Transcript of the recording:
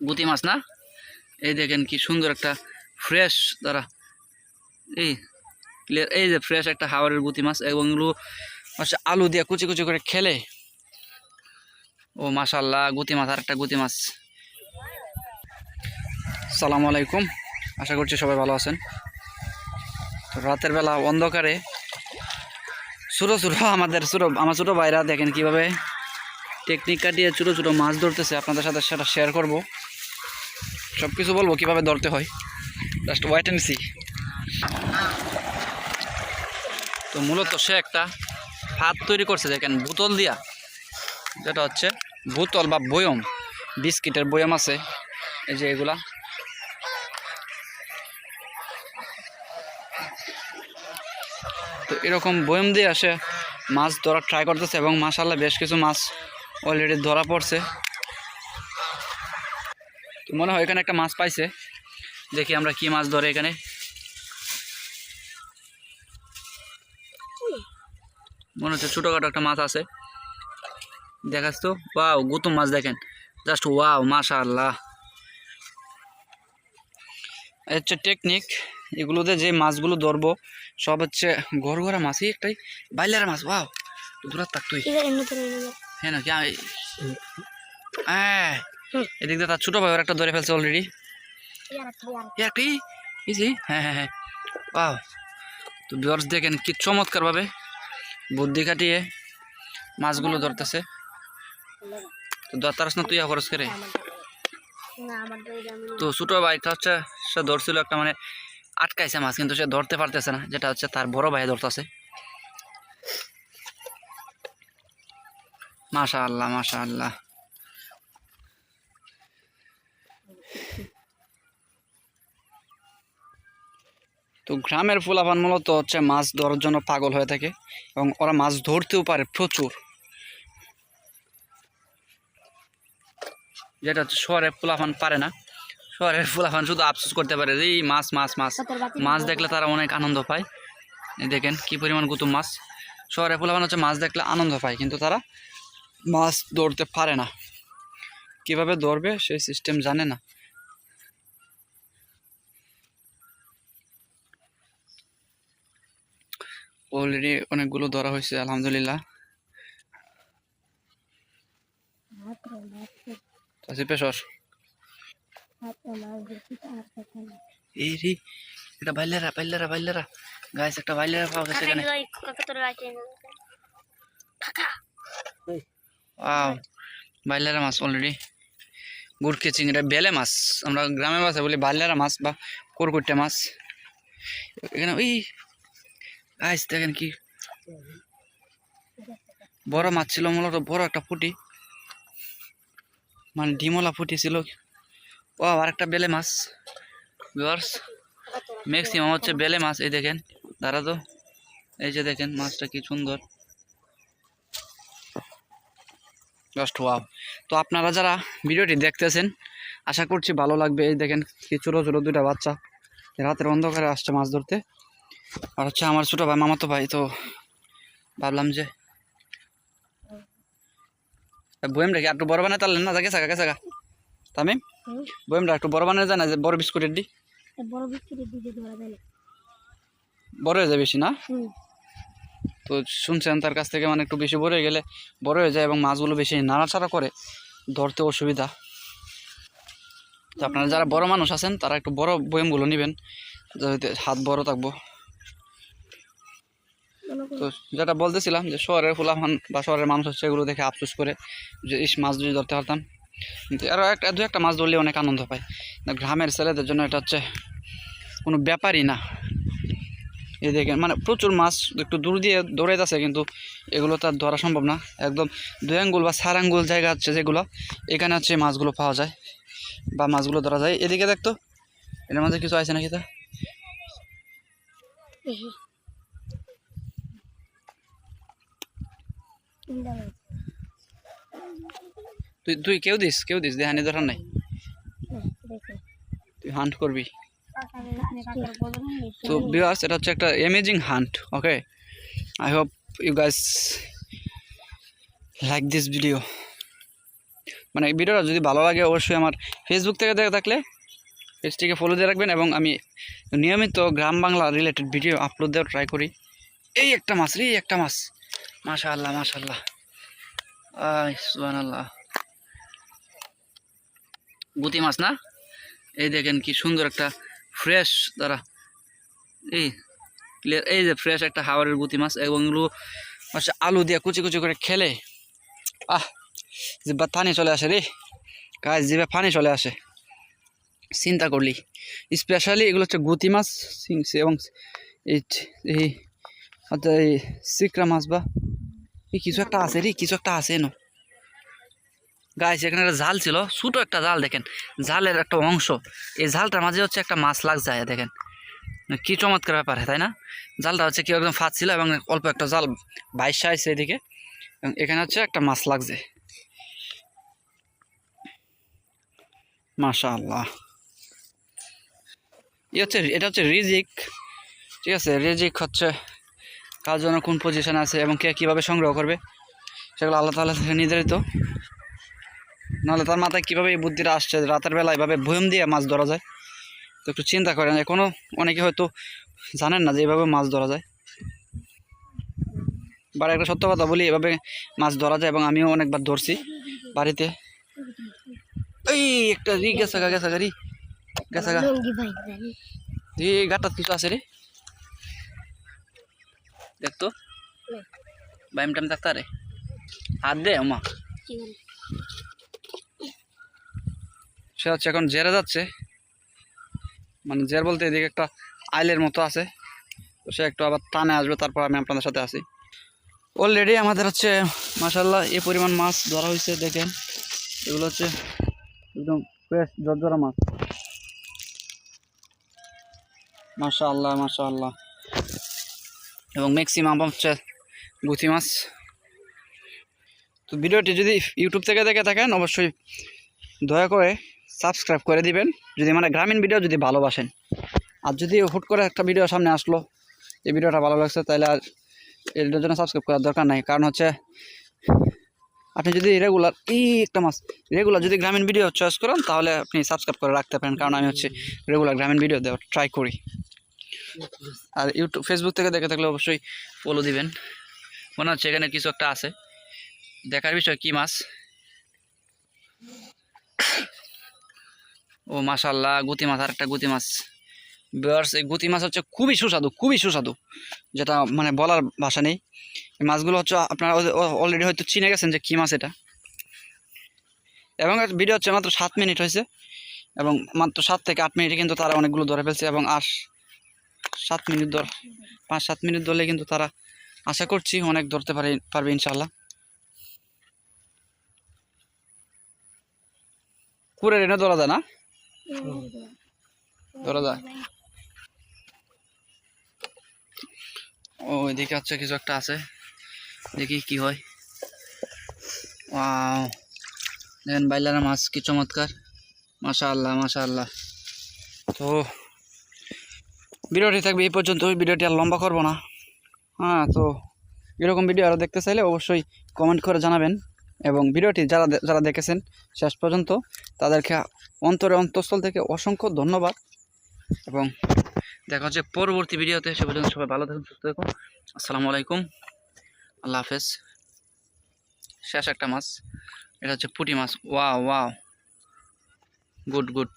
গুতি মাছ না? এই দেখেন কি সুন্দর একটা ফ্রেশ তারা, এই ক্লিয়ার এই যে ফ্রেশ একটা হাওয়ারের গুতি মাছ এবং এগুলো হচ্ছে আলু দিয়ে কুচি কুচি করে খেলে। ও মাশাল্লাহ গুতি মাছ আর একটা গুতি মাছ। সালামু আলাইকুম, আশা করছি সবাই ভালো আছেন। তো রাতের বেলা অন্ধকারে ছোটো ছোটো আমাদের ছোটো, আমার ছোটো ভাইরা দেখেন কীভাবে টেকনিক কাটিয়ে ছোটো ছোটো মাছ ধরতেছে। আপনাদের সাথে সেটা শেয়ার করব। সব কিছু বলব কীভাবে ধরতে হয়। জাস্ট ওয়াইট অ্যান্ড সি তো মূলত সে একটা হাত তৈরি করছে, দেখেন, বোতল দিয়া। যেটা হচ্ছে বোতল বা বয়ম, বিস্কিটের বয়ম আছে। এই যে এগুলা। তো এরকম বয়ম দিয়ে আসে মাছ ধরা ট্রাই করতেছে এবং মাসাল্লাহ বেশ কিছু মাছ অলরেডি ধরা পড়ছে। মনে হয় এখানে একটা মাছ পাইছে। দেখি আমরা কি মাছ ধরে এখানে। মনে হচ্ছে ছোটোখাটো একটা মাছ আছে। দেখাস তো ওয়াও গুতুম মাছ দেখেন। জাস্ট ওয়াও মাশা আল্লাহ হচ্ছে টেকনিক। এগুলোতে যে মাছগুলো ধরবো সব হচ্ছে ঘর ঘরা মাছই একটাই বাইলের মাছ ওয়াও। দূরাত থাক তুই হ্যাঁ না কি হ্যাঁ। এদিক দিয়ে তার ছোটো ভাই, ওর একটা ধরে ফেলছে অলরেডি একটি হ্যাঁ হ্যাঁ হ্যাঁ। ওয়াও তো বিয়ার্স দেখেন কি চমৎকারভাবে বুদ্ধি খাটিয়ে মাছগুলো ধরতেছে। তো ধরতারস না তুই খরচ করে তো ছোটো ভাইটা হচ্ছে সে ধরছিল একটা মানে আটকাইছে মাছ, কিন্তু সে ধরতে পারতেছে না, যেটা হচ্ছে তার বড় ভাই ধরতেছে। মাশা আল্লাহ মাশা আল্লাহ তো গ্রামের ফুলাপান মূলত হচ্ছে মাছ ধরার জন্য পাগল হয়ে থাকে এবং ওরা মাছ ধরতেও পারে প্রচুর। যেটা হচ্ছে শহরের ফুলাফান পারে না। শহরের ফুলাফান শুধু আফসোস করতে পারে এই মাছ মাছ মাছ। মাছ দেখলে তারা অনেক আনন্দ পায়। এই দেখেন কি পরিমাণ গুতুম মাছ। শহরে ফুলাফান হচ্ছে মাছ দেখলে আনন্দ পায় কিন্তু তারা মাছ ধরতে পারে না। কীভাবে ধরবে সেই সিস্টেম জানে না। অলরেডি অনেকগুলো ধরা হয়েছে আলহামদুলিল্লাহ। পেশর এটা বাইলেরা বাইলেরা বাইলেরা গাইস একটা বাইলেরা পাওয়া গেছে এখানে। ওয়াও বাইলেরা মাছ অলরেডি গুড়কে চিংড়া বেলে মাছ। আমরা গ্রামের ভাষায় বলি বাইলেরা মাছ বা কুরকুট্টা মাছ। এখানে ওই গাইস দেখেন কি। বড় মাছ ছিল মূলত, বড় একটা ফুটি মানে ডিমলা ফুটি ছিল। ও, আর একটা বেলে মাছ। ভিউয়ার্স ম্যাক্সিমাম হচ্ছে বেলে মাছ, এই দেখেন। দাঁড়া তো। এই যে দেখেন, মাছটা কি সুন্দর। জাস্ট ওয়াও তো আপনারা যারা ভিডিওটি দেখতেছেন, আশা করছি ভালো লাগবে। এই দেখেন, কি ছোটো ছোটো দুটা বাচ্চা। রাতের অন্ধকারে আসছে মাছ ধরতে। আর হচ্ছে আমার ছোটো ভাই মামাতো ভাই তো ভাবলাম যে বয়েমটা কি একটু বড় বানাতে পারলেন না? গেছে গা গেছে গা তামিম? বয়েমটা একটু বড় বানাতে যায় না? যে বড় বিস্কুটের দি? বড় বিস্কুটের হয়ে যায় বেশি না? তো শুনছেন তার কাছ থেকে মানে একটু বেশি বড় হয়ে গেলে বড় হয়ে যায় এবং মাছগুলো বেশি নাড়াচাড়া করে ধরতে অসুবিধা। তো আপনারা যারা বড় মানুষ আছেন তারা একটু বড় বয়মগুলো নেবেন। যাতে হাত বড় থাকব। তো যেটা বলতেছিলাম যে শহরের ফুলাফান বা শহরের মানুষ হচ্ছে এগুলো দেখে আফসোস করে যে ইস মাছ যদি ধরতে পারতাম। কিন্তু আরও একটা দু একটা মাছ ধরলে অনেক আনন্দ পায়। গ্রামের ছেলেদের জন্য এটা হচ্ছে কোনো ব্যাপারই না। এই দেখেন মানে প্রচুর মাছ একটু দূর দিয়ে দৌড়ে যাচ্ছে কিন্তু এগুলো তো আর ধরা সম্ভব না। একদম দুই আঙ্গুল বা চার আঙ্গুল জায়গা হচ্ছে যেগুলো এখানে হচ্ছে মাছগুলো পাওয়া যায় বা মাছগুলো ধরা যায়। এদিকে দেখতো এটার মাঝে কিছু আছে নাকি তা? তুই তুই কেউ দিস কেউ দিস? দেহানি ধরার নাই? তুই হান্ট করবি? তো ভিউয়ার্স এটা হচ্ছে একটা amazing hunt okay I hope you guys like this video মানে ভিডিওটা যদি ভালো লাগে, অবশ্যই আমার ফেসবুক থেকে দেখে থাকলে পেজটিকে ফলো দিয়ে রাখবেন এবং আমি নিয়মিত গ্রাম বাংলা রিলেটেড ভিডিও আপলোড দেওয়ার ট্রাই করি। এই একটা মাছ রে, এই একটা মাছ। মাশা আল্লাহ মাশা আল্লাহ সুহান আল্লাহ গুতি মাছ না? এই দেখেন কি সুন্দর একটা ফ্রেশ তারা এই, clear- এই যে ফ্রেশ একটা হাওয়ারের গুতি মাছ এবং এগুলো আলু দিয়ে কুচি কুচি করে খেলে। আহ জিব্বা পানি চলে আসে রে। গাছ জিভে পানি চলে আসে। চিন্তা করলি। স্পেশালি এগুলো হচ্ছে গুতি মাছ এবং এই এই এই সিকরা মাছ বা এই কিছু একটা আছে রে কিছু একটা আছে এনো গাছ এখানে একটা জাল ছিল, ছোটো একটা জাল দেখেন। জালের একটা অংশ। এই জালটার মাঝে হচ্ছে একটা মাছ লাগ যায় দেখেন। কি চমৎকার ব্যাপার, তাই না? জালটা হচ্ছে কি একদম ফাঁদ ছিল এবং অল্প একটা জাল বাইশে আসছে এদিকে। এবং এখানে হচ্ছে একটা মাছ লাগছে। মাশা আল্লাহ ই হচ্ছে, এটা হচ্ছে রিজিক। ঠিক আছে, রিজিক হচ্ছে কার জন্য কোন পজিশন আছে এবং কে কীভাবে সংগ্রহ করবে সেগুলো আল্লাহ তালা থেকে নির্ধারিত। নাহলে তার মাথায় কীভাবে এই বুদ্ধিটা আসছে রাতের বেলা এভাবে ভয়ম দিয়ে মাছ ধরা যায়? তো একটু চিন্তা করেন এখনও অনেকে হয়তো জানেন না যে এভাবে মাছ ধরা যায়। বাড়ি একটা সত্য কথা বলি এভাবে মাছ ধরা যায় এবং আমিও অনেকবার ধরছি বাড়িতে। এই একটা রি গেছে গা গেছে গা রি। গেছে গা। লঙ্গি ভাই জানি এই গাটাত কিছু আছে রে। দেখতো? বাইম টাইম থাকতে রে হাত দে ওমা। সে হচ্ছে এখন জেরে যাচ্ছে। মানে জের বলতে এদিকে একটা আইলের মতো আছে। তো সে একটু আবার টানে আসবে তারপর আমি আপনাদের সাথে আসি। অলরেডি আমাদের হচ্ছে মাসাল্লাহ এই পরিমাণ মাছ ধরা হয়েছে দেখেন। এগুলো হচ্ছে একদম ফ্রেশ জর্জরা মাছ। মাশা আল্লাহ মাশা আল্লাহ এবং ম্যাক্সিমাম হচ্ছে গুথি মাছ। তো ভিডিওটি যদি ইউটিউব থেকে দেখে থাকেন, অবশ্যই দয়া করে সাবস্ক্রাইব করে দিবেন, যদি মানে গ্রামীণ ভিডিও যদি ভালোবাসেন। আর যদি হুট করে একটা ভিডিও সামনে আসলো, এই ভিডিওটা ভালো লাগছে, তাহলে আর এটার জন্য সাবস্ক্রাইব করার দরকার নাই। কারণ হচ্ছে, আপনি যদি রেগুলার এই একটা মাস রেগুলার যদি গ্রামীণ ভিডিও চয়েস করেন, তাহলে আপনি সাবস্ক্রাইব করে রাখতে পারেন। কারণ আমি হচ্ছে রেগুলার গ্রামীণ ভিডিও দেওয়ার ট্রাই করি। আর ইউটিউব ফেসবুক থেকে দেখে থাকলে অবশ্যই ফলো দিবেন। মনে হচ্ছে এখানে কিছু একটা আছে। দেখার বিষয় কি মাছ? ও মাশাল্লাহ গুতি মাছ আর একটা গুতি মাছ। বিয়ার্স এই গুতি মাছ হচ্ছে খুবই সুস্বাদু খুবই সুস্বাদু। যেটা মানে বলার ভাষা নেই। মাছগুলো হচ্ছে আপনারা অলরেডি হয়তো চিনে গেছেন যে কী মাছ এটা। এবং ভিডিও হচ্ছে মাত্র সাত মিনিট হয়েছে। এবং মাত্র সাত থেকে আট মিনিটে কিন্তু তারা অনেকগুলো ধরে ফেলছে এবং আর সাত মিনিট ধর পাঁচ সাত মিনিট ধরলে কিন্তু তারা আশা করছি অনেক ধরতে পারে, পারবে ইনশাল্লাহ কুড়ে এনে ধরা যায় না? ধরা যায় ও, এদিকে হচ্ছে কিছু একটা আছে। দেখি কি হয়। দেখেন বাইলারা মাছ কি চমৎকার। মাশা আল্লাহ মাশা আল্লাহ তো ভিডিওটি থাকবে এই পর্যন্ত ভিডিওটি আর লম্বা করব না। হ্যাঁ তো এরকম ভিডিও আরও দেখতে চাইলে অবশ্যই কমেন্ট করে জানাবেন। এবং ভিডিওটি যারা যারা দেখেছেন শেষ পর্যন্ত, তাদেরকে অন্তরে অন্তঃস্থল থেকে অসংখ্য ধন্যবাদ। এবং দেখা হচ্ছে পরবর্তী ভিডিওতে। সে পর্যন্ত সবাই ভালো থাকুন, সুস্থ থাকুন। আসসালামু আলাইকুম। আল্লাহ হাফেজ। শেষ একটা মাছ। এটা হচ্ছে পুঁটি মাছ। Wow wow. Good good.